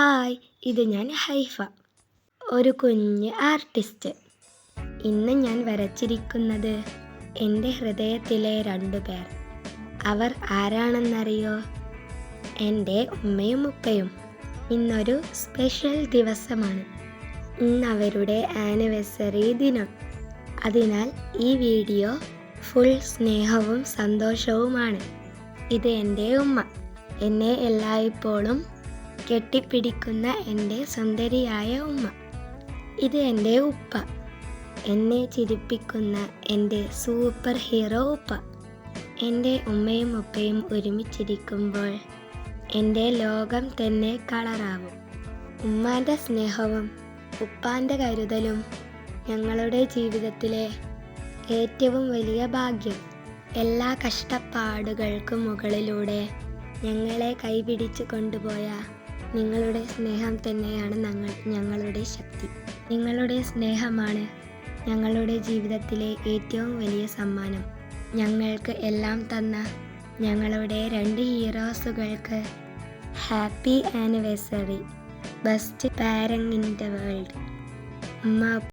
Hi ഇത് ഞാൻ Haifa ഒരു കുഞ്ഞ് ആർട്ടിസ്റ്റ്. ഇന്ന് ഞാൻ വരച്ചിരിക്കുന്നത് എന്റെ ഹൃദയത്തിലെ രണ്ടു പേർ. അവർ ആരാണെന്നറിയോ? എന്റെ ഉമ്മയും ഉപ്പയും. ഇന്നൊരു സ്പെഷ്യൽ ദിവസമാണ്. ഇന്ന് അവരുടെ ആനിവേഴ്സറി ദിനം. അതിനാൽ ഈ വീഡിയോ ഫുൾ സ്നേഹവും സന്തോഷവുമാണ്. ഇത് എന്റെ ഉമ്മ. എന്നെ എല്ലായ്പ്പോഴും കെട്ടിപ്പിടിക്കുന്ന എന്റെ സുന്ദരിയായ ഉമ്മ. ഇത് എന്റെ ഉപ്പ. എന്നെ ചിരിപ്പിക്കുന്ന എന്റെ സൂപ്പർ ഹീറോ ഉപ്പ. എന്റെ ഉമ്മയും ഉപ്പയും ഒരുമിച്ചിരിക്കുമ്പോൾ എന്റെ ലോകം തന്നെ കളറാവും ഉമ്മാന്റെ സ്നേഹവും ഉപ്പാന്റെ കരുതലും ഞങ്ങളുടെ ജീവിതത്തിലെ ഏറ്റവും വലിയ ഭാഗ്യം. എല്ലാ കഷ്ടപ്പാടുകൾക്കും മുകളിലൂടെ ഞങ്ങളെ കൈപിടിച്ച് കൊണ്ടുപോയ നിങ്ങളുടെ സ്നേഹം തന്നെയാണ് ഞങ്ങൾ ഞങ്ങളുടെ ശക്തി. നിങ്ങളുടെ സ്നേഹമാണ് ഞങ്ങളുടെ ജീവിതത്തിലെ ഏറ്റവും വലിയ സമ്മാനം. ഞങ്ങൾക്ക് എല്ലാം തന്ന ഞങ്ങളുടെ രണ്ട് ഹീറോസുകൾക്ക് happy anniversary. Best parents in the world. ഉമ്മ